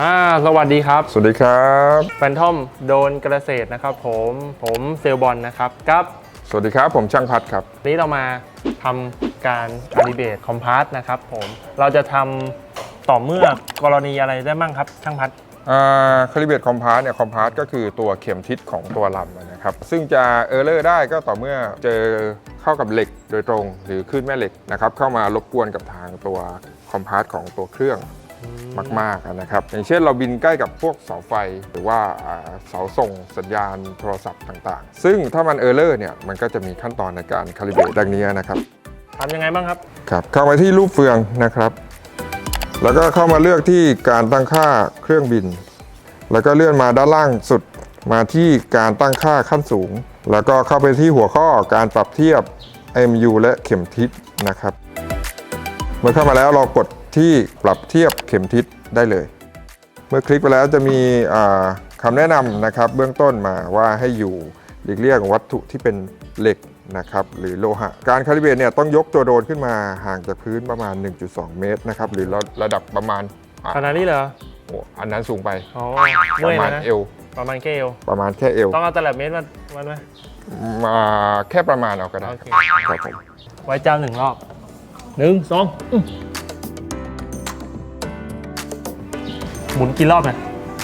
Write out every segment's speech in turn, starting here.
อ่าสวัสดีครับ สวัสดีครับแฟนทอมโดนเกษตรนะครับผมผมเซลลบอลนะครับกับ สวัสดีครับ ผมช่างพัดครับ วันนี้เรามาทำการคาลิเบตคอมพาสนะครับผมเราจะทำต่อเมื่อกรณีอะไรได้บ้างครับ ช่างพัด คาลิเบตคอมพาสเนี่ยคอมพาสก็คือตัวเข็มทิศของตัวลำนะครับ ซึ่งจะเออร์เลอร์ได้ก็ต่อเมื่อเจอเข้ากับเหล็กโดยตรง หรือคลื่นแม่เหล็กนะครับเข้ามารบกวนกับทางตัวคอมพาสของตัวเครื่อง มากๆนะครับ อย่างเช่นเราบินใกล้กับพวกเสาไฟหรือว่าอ่าเสาส่งสัญญาณโทรศัพท์ต่างๆ ซึ่งถ้ามันเออร์เลอร์เนี่ยมันก็จะมีขั้นตอนในการคาลิเบตดังนี้นะครับทำยังไงบ้างครับครับเข้ามาที่รูปเฟืองนะครับ แล้วก็เข้ามาเลือกที่การตั้งค่าเครื่องบิน แล้วก็เลื่อนมาด้านล่างสุดมาที่การตั้งค่าขั้นสูง แล้วก็เข้าไปที่หัวข้อการปรับเทียบ MU และเข็มทิศนะครับ เมื่อเข้ามาแล้วเรากด ที่ปรับเทียบเข็มทิศได้เลย เมื่อคลิกไปแล้วจะมีอ่าคำแนะนำนะครับ เบื้องต้นมาว่าให้อยู่หลีกเลี่ยงวัตถุที่เป็นเหล็กนะครับหรือโลหะ การคาลิเบรตเนี่ยต้องยกตัวโดรนขึ้นมาห่างจากพื้นประมาณ 1.2 เมตรนะครับหรือระระดับประมาณอะขนาดนี้เหรอโอ้อันนั้นสูงไปอ๋อปเมื่อยระมาณนะเอวประมาณแค่เอวประมาณแค่เอวต้องเอาตลับเมตรมามันไหมมาแค่ประมาณเอาก็ได้โอเคครับผมไว้เจ้าหนึ่งรอบหนึ่งสอง หมุนกี่รอบเนี่ย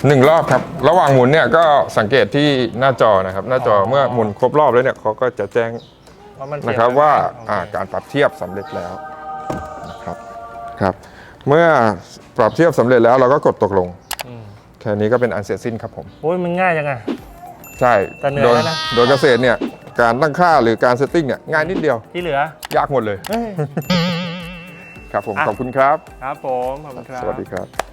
หนึ่งรอบครับ ระหว่างหมุนเนี่ยก็สังเกตที่หน้าจอนะครับ หน้าจอออเมื่อหมุนครบรอบแล้วเนี่ยเขาก็จะแจ้งว่ามันเปลี่ยนะครับไปไหมว่าโอเคอ่าการปรับเทียบสำเร็จแล้วนะครับครับ เมื่อปรับเทียบสำเร็จแล้วเราก็กดตกลงอืมแค่นี้ก็เป็นอันเสร็จสิ้นครับผม โอ้ยมันง่ายจังอะ ใช่แต่เหนื่อยโดยแล้วนะ โดยเกษตรเนี่ยการตั้งค่าหรือการเซตติ้งเนี่ยง่ายนิดเดียวที่เหลือ ยากหมดเลยเฮ้ยครับผมอะ ขอบคุณครับ ครับผม ขอบคุณครับ สวัสดีครับ